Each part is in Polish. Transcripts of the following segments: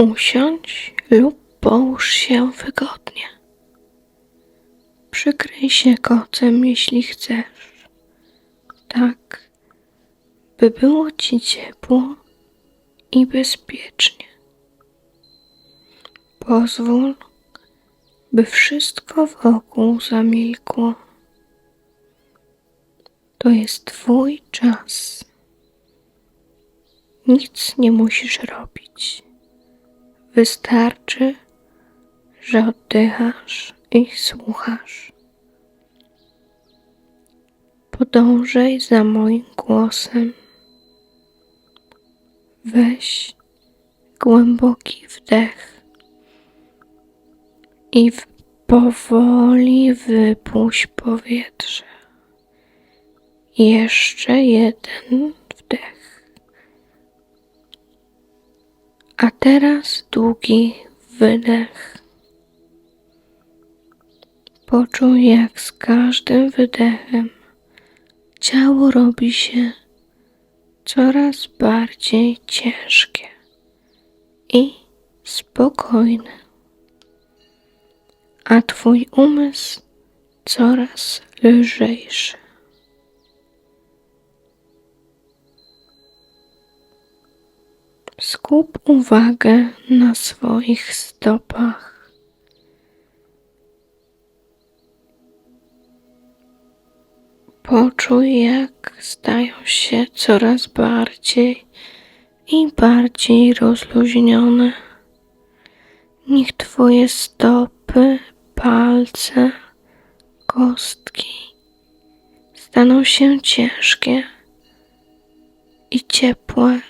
Usiądź lub połóż się wygodnie. Przykryj się kocem, jeśli chcesz. Tak, by było ci ciepło i bezpiecznie. Pozwól, by wszystko wokół zamilkło. To jest Twój czas. Nic nie musisz robić. Wystarczy, że oddychasz i słuchasz. Podążaj za moim głosem. Weź głęboki wdech i powoli wypuść powietrze. Jeszcze jeden A teraz długi wydech. Poczuj, jak z każdym wydechem ciało robi się coraz bardziej ciężkie i spokojne, a Twój umysł coraz lżejszy. Skup uwagę na swoich stopach. Poczuj, jak stają się coraz bardziej i bardziej rozluźnione. Niech Twoje stopy, palce, kostki staną się ciężkie i ciepłe.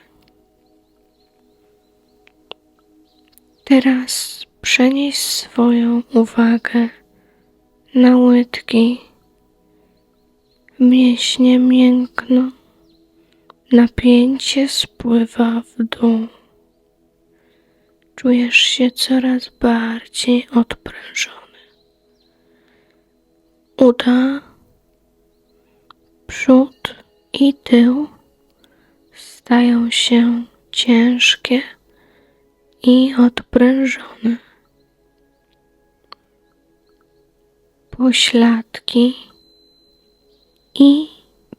Teraz przenieś swoją uwagę na łydki. Mięśnie miękną, napięcie spływa w dół. Czujesz się coraz bardziej odprężony. Uda, przód i tył stają się ciężkie i odprężone. Pośladki i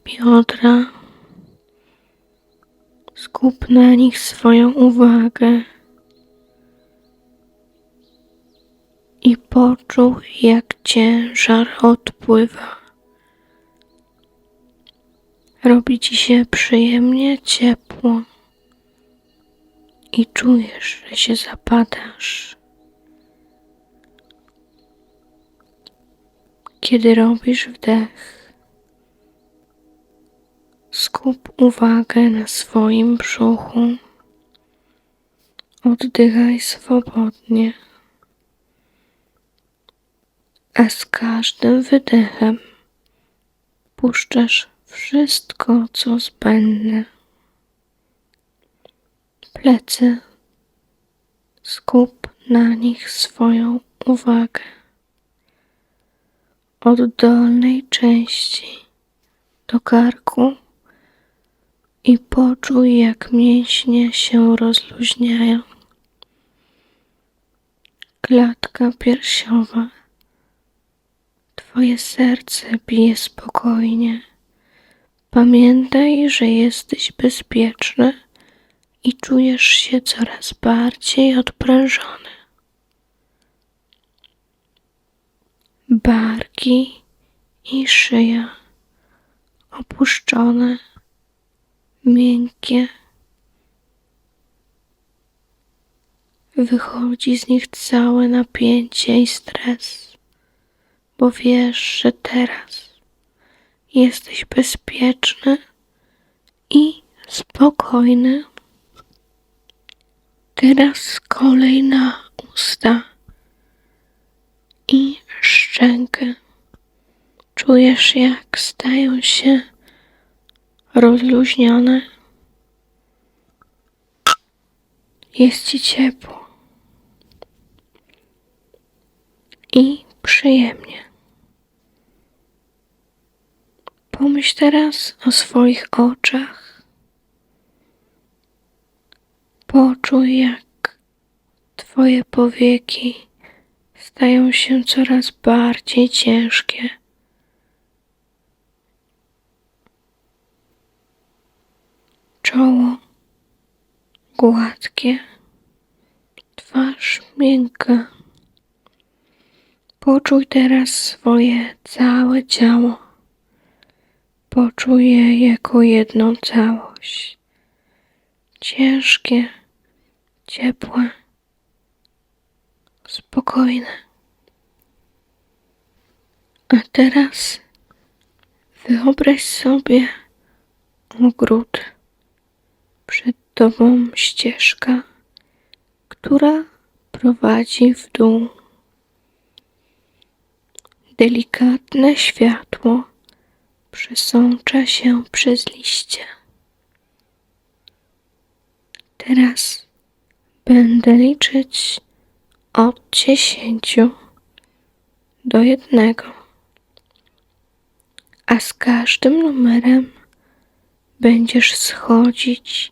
biodra. Skup na nich swoją uwagę i poczuj, jak ciężar odpływa. Robi ci się przyjemnie ciepło i czujesz, że się zapadasz. Kiedy robisz wdech, skup uwagę na swoim brzuchu. Oddychaj swobodnie, a z każdym wydechem puszczasz wszystko, co zbędne plecy. Skup na nich swoją uwagę. Od dolnej części do karku i poczuj, jak mięśnie się rozluźniają. Klatka piersiowa. Twoje serce bije spokojnie. Pamiętaj, że jesteś bezpieczny i czujesz się coraz bardziej odprężony. Barki i szyja opuszczone, miękkie. Wychodzi z nich całe napięcie i stres, bo wiesz, że teraz jesteś bezpieczny i spokojny. Teraz kolej na usta i szczękę. Czujesz, jak stają się rozluźnione. Jest ci ciepło i przyjemnie. Pomyśl teraz o swoich oczach. Poczuj, jak Twoje powieki stają się coraz bardziej ciężkie. Czoło gładkie, twarz miękka. Poczuj teraz swoje całe ciało. Poczuj je jako jedną całość. Ciężkie, ciepłe, spokojne. A teraz wyobraź sobie ogród. Przed tobą ścieżka, która prowadzi w dół. Delikatne światło przesącza się przez liście. Teraz będę liczyć od dziesięciu do jednego, a z każdym numerem będziesz schodzić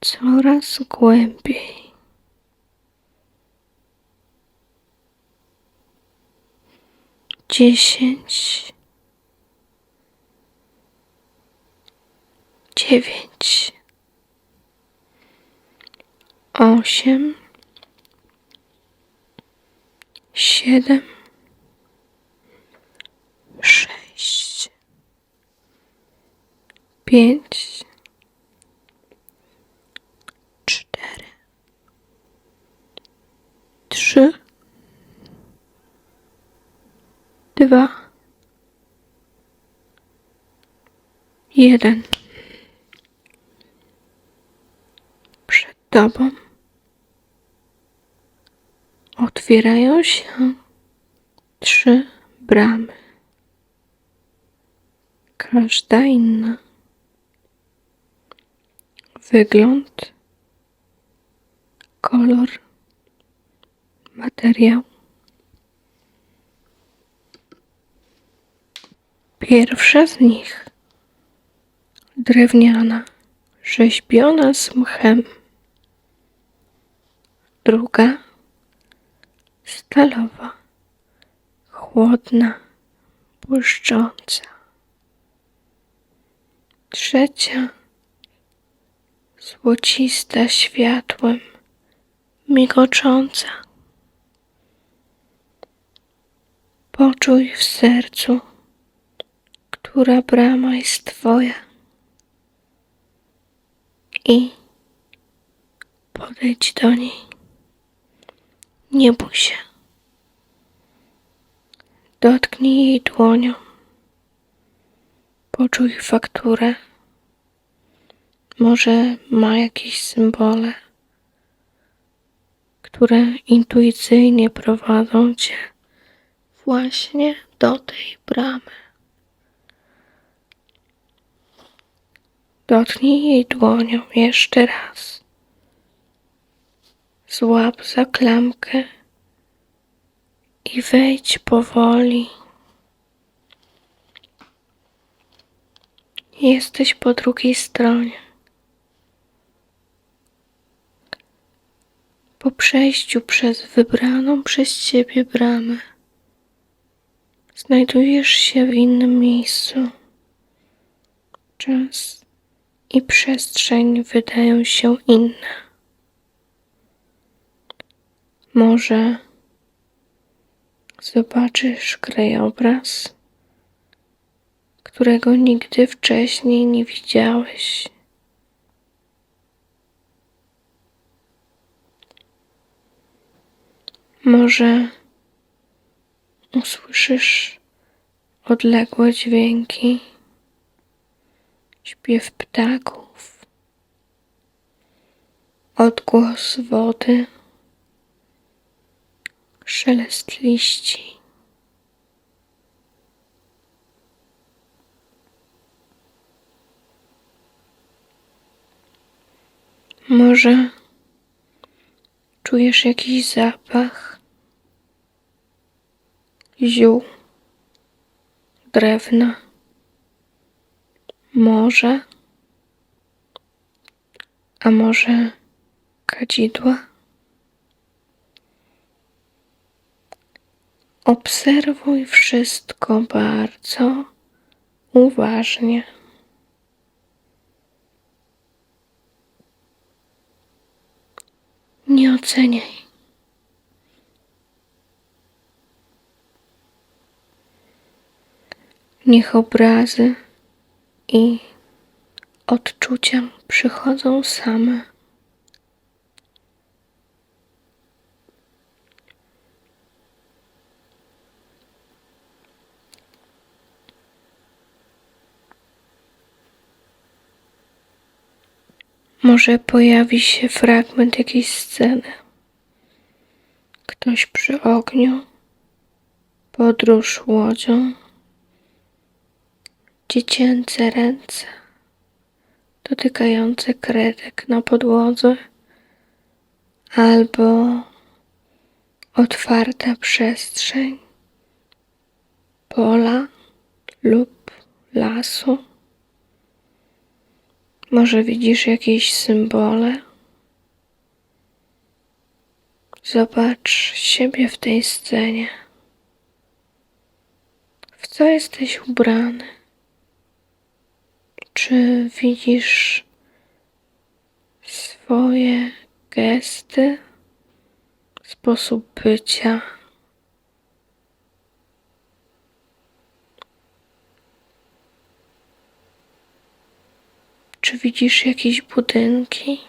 coraz głębiej. Dziesięć, dziewięć, osiem, siedem, sześć, pięć, cztery, trzy, dwa, jeden. Tobą otwierają się trzy bramy. Każda inna. Wygląd, kolor, materiał. Pierwsza z nich drewniana, rzeźbiona z mchem. Druga stalowa, chłodna, błyszcząca. Trzecia złocista światłem, migocząca. Poczuj w sercu, która brama jest Twoja. I podejdź do niej. Nie bój się. Dotknij jej dłonią. Poczuj fakturę. Może ma jakieś symbole, które intuicyjnie prowadzą cię właśnie do tej bramy. Dotknij jej dłonią jeszcze raz. Złap za klamkę i wejdź powoli. Jesteś po drugiej stronie. Po przejściu przez wybraną przez ciebie bramę, znajdujesz się w innym miejscu. Czas i przestrzeń wydają się inne. Może zobaczysz krajobraz, którego nigdy wcześniej nie widziałeś. Może usłyszysz odległe dźwięki, śpiew ptaków, odgłos wody, szelest liści. Może czujesz jakiś zapach ziół, drewna, morze, a może kadzidła? Obserwuj wszystko bardzo uważnie. Nie oceniaj. Niech obrazy i odczucia przychodzą same. Może pojawi się fragment jakiejś sceny. Ktoś przy ogniu, podróż łodzią, dziecięce ręce. Dotykające kredek na podłodze, albo otwarta przestrzeń. Pola lub lasu. Może widzisz jakieś symbole? Zobacz siebie w tej scenie. W co jesteś ubrany? Czy widzisz swoje gesty, sposób bycia? Czy widzisz jakieś budynki?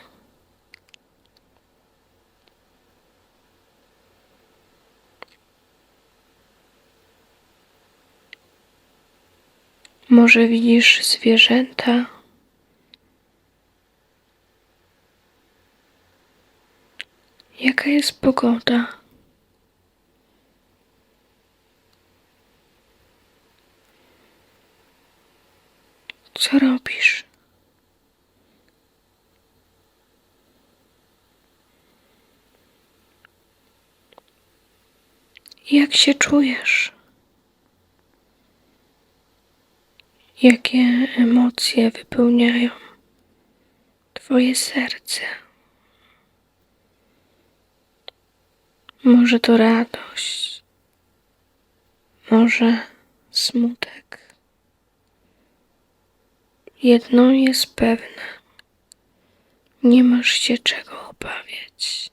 Może widzisz zwierzęta? Jaka jest pogoda? Co robisz? Jak się czujesz? Jakie emocje wypełniają Twoje serce? Może to radość, może smutek. Jedno jest pewne: nie masz się czego obawiać,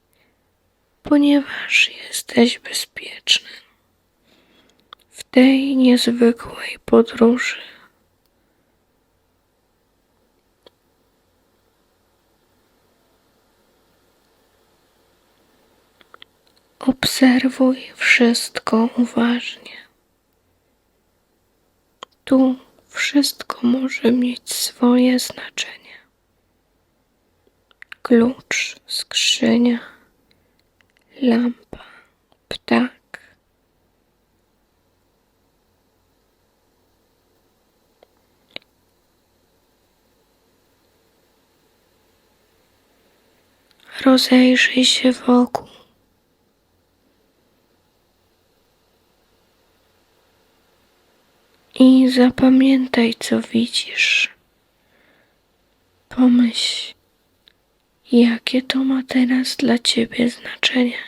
ponieważ jesteś bezpieczny w tej niezwykłej podróży. Obserwuj wszystko uważnie. Tu wszystko może mieć swoje znaczenie. Klucz, skrzynia, lampa, ptak. Rozejrzyj się wokół. I zapamiętaj, co widzisz. Pomyśl, jakie to ma teraz dla ciebie znaczenie.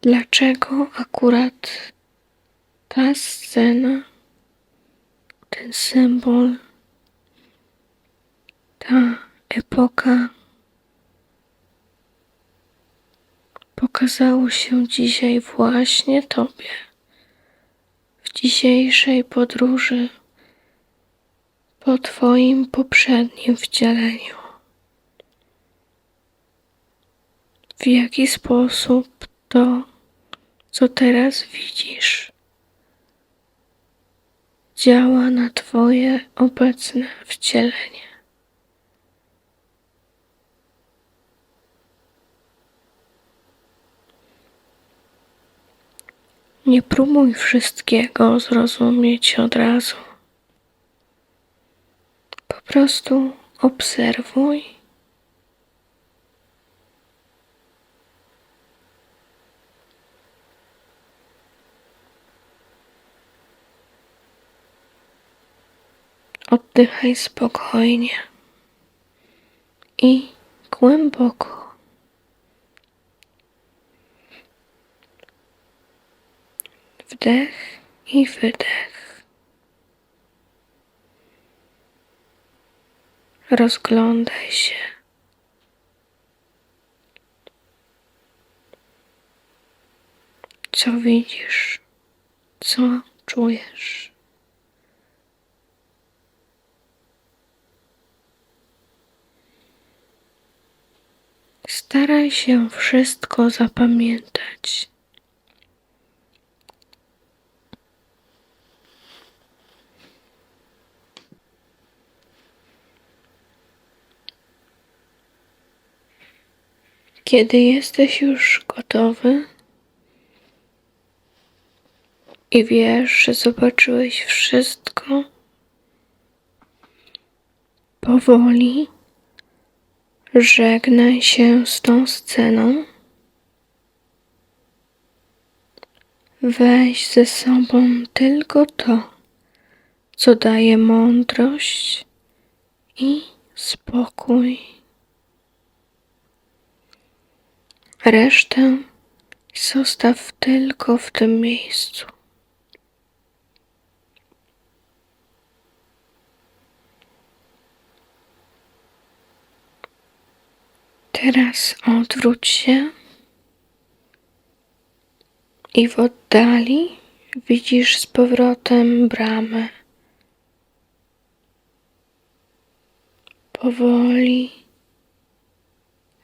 Dlaczego akurat ta scena, ten symbol, ta epoka pokazało się dzisiaj właśnie Tobie w dzisiejszej podróży po Twoim poprzednim wcieleniu. W jaki sposób to, co teraz widzisz, działa na Twoje obecne wcielenie. Nie próbuj wszystkiego zrozumieć od razu. Po prostu obserwuj. Oddychaj spokojnie i głęboko. Wdech i wydech. Rozglądaj się. Co widzisz? Co czujesz? Staraj się wszystko zapamiętać. Kiedy jesteś już gotowy i wiesz, że zobaczyłeś wszystko, powoli żegnaj się z tą sceną. Weź ze sobą tylko to, co daje mądrość i spokój. Resztę zostaw tylko w tym miejscu. Teraz odwróć się i w oddali widzisz z powrotem bramę. Powoli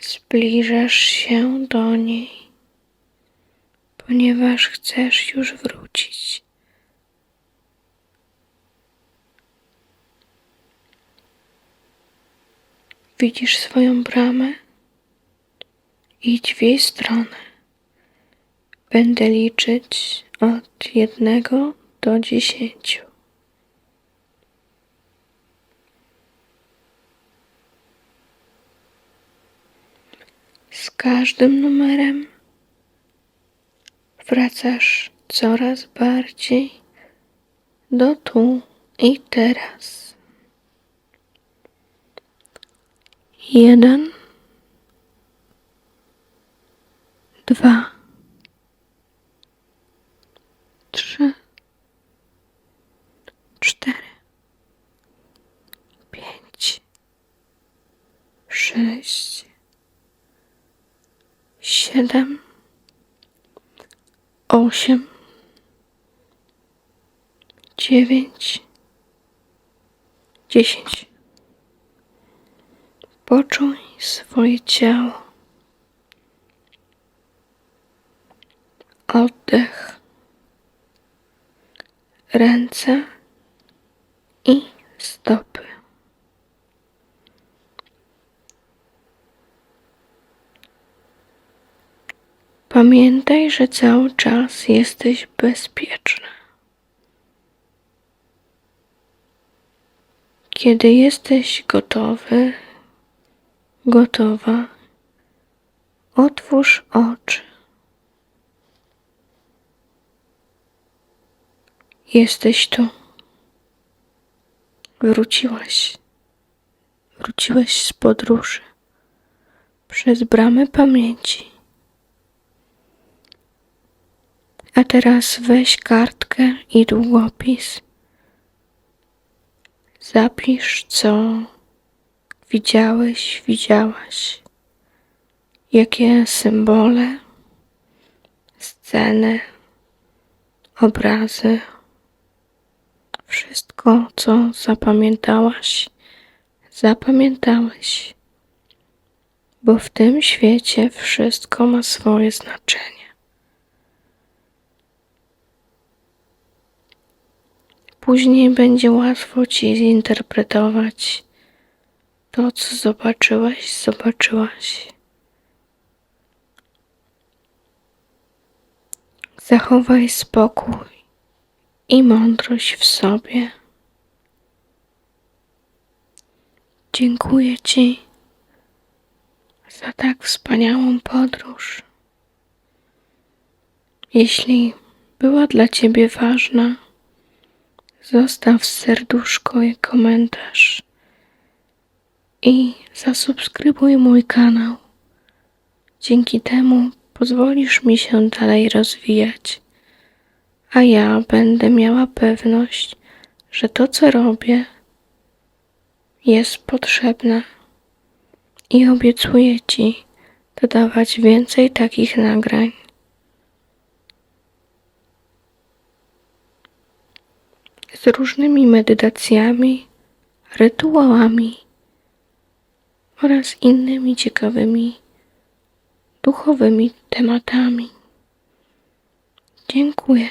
zbliżasz się do niej, ponieważ chcesz już wrócić. Widzisz swoją bramę? Idź w jej stronę. Będę liczyć od jednego do dziesięciu. Z każdym numerem wracasz coraz bardziej do tu i teraz. Jeden, dwa, trzy, cztery, pięć, sześć, siedem, osiem, dziewięć, dziesięć. Poczuj swoje ciało. Oddech. Ręce i stopy. Pamiętaj, że cały czas jesteś bezpieczny. Kiedy jesteś gotowy, gotowa, otwórz oczy. Jesteś tu. Wróciłaś. Wróciłeś z podróży przez bramę pamięci. A teraz weź kartkę i długopis. Zapisz, co widziałeś, widziałaś. Jakie symbole, sceny, obrazy, wszystko, co zapamiętałaś, zapamiętałeś, bo w tym świecie wszystko ma swoje znaczenie. Później będzie łatwo ci zinterpretować to, co zobaczyłaś, zobaczyłaś. Zachowaj spokój i mądrość w sobie. Dziękuję Ci za tak wspaniałą podróż. Jeśli była dla Ciebie ważna, zostaw serduszko i komentarz i zasubskrybuj mój kanał. Dzięki temu pozwolisz mi się dalej rozwijać a ja będę miała pewność, że to, co robię, jest potrzebne. I obiecuję Ci dodawać więcej takich nagrań. Z różnymi medytacjami, rytuałami oraz innymi ciekawymi duchowymi tematami. Dziękuję.